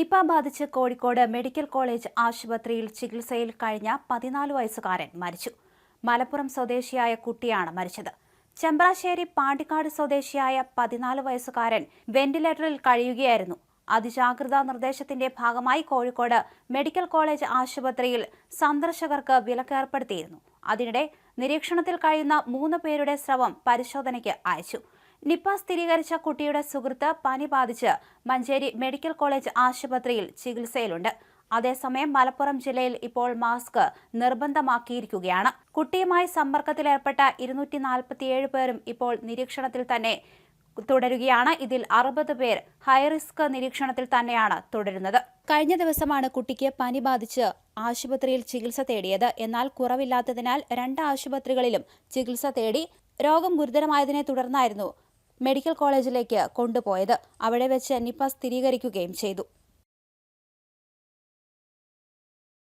Nipah ബാധിച്ച് Kozhikode medical college ആശുപത്രിയിൽ ചികിത്സയിൽ കഴിഞ്ഞ പതിനാല് വയസ്സുകാരൻ മരിച്ചു. മലപ്പുറം സ്വദേശിയായ കുട്ടിയാണ് മരിച്ചത്. ചെമ്പ്രാശ്ശേരി പാണ്ടിക്കാട് സ്വദേശിയായ പതിനാല് വയസ്സുകാരൻ വെന്റിലേറ്ററിൽ കഴിയുകയായിരുന്നു. അതിജാഗ്രതാ നിർദ്ദേശത്തിന്റെ ഭാഗമായി കോഴിക്കോട് മെഡിക്കൽ കോളേജ് ആശുപത്രിയിൽ സന്ദർശകർക്ക് വിലക്കേർപ്പെടുത്തിയിരുന്നു. അതിനിടെ നിരീക്ഷണത്തിൽ കഴിയുന്ന മൂന്ന് പേരുടെ സ്രവം പരിശോധനയ്ക്ക് അയച്ചു. നിപ്പ സ്ഥിരീകരിച്ച കുട്ടിയുടെ സുഹൃത്ത് പനി ബാധിച്ച് മഞ്ചേരി മെഡിക്കൽ കോളേജ് ആശുപത്രിയിൽ ചികിത്സയിലുണ്ട്. അതേസമയം മലപ്പുറം ജില്ലയിൽ ഇപ്പോൾ മാസ്ക് നിർബന്ധമാക്കിയിരിക്കുകയാണ്. കുട്ടിയുമായി സമ്പർക്കത്തിലേർപ്പെട്ട ഇരുന്നൂറ്റി നാൽപ്പത്തിയേഴ് പേരും ഇപ്പോൾ നിരീക്ഷണത്തിൽ തന്നെ തുടരുകയാണ്. ഇതിൽ അറുപത് പേർ ഹൈറിസ്ക് നിരീക്ഷണത്തിൽ തന്നെയാണ് തുടരുന്നത്. കഴിഞ്ഞ ദിവസമാണ് കുട്ടിക്ക് പനി ബാധിച്ച് ആശുപത്രിയിൽ ചികിത്സ തേടിയത്. എന്നാൽ കുറവില്ലാത്തതിനാൽ രണ്ട് ആശുപത്രികളിലും ചികിത്സ തേടി രോഗം ഗുരുതരമായതിനെ തുടർന്നായിരുന്നു മെഡിക്കൽ കോളേജിലേക്ക് കൊണ്ടുപോയത്. അവിടെ വെച്ച് നിപ്പ സ്ഥിരീകരിക്കുകയും ചെയ്തു.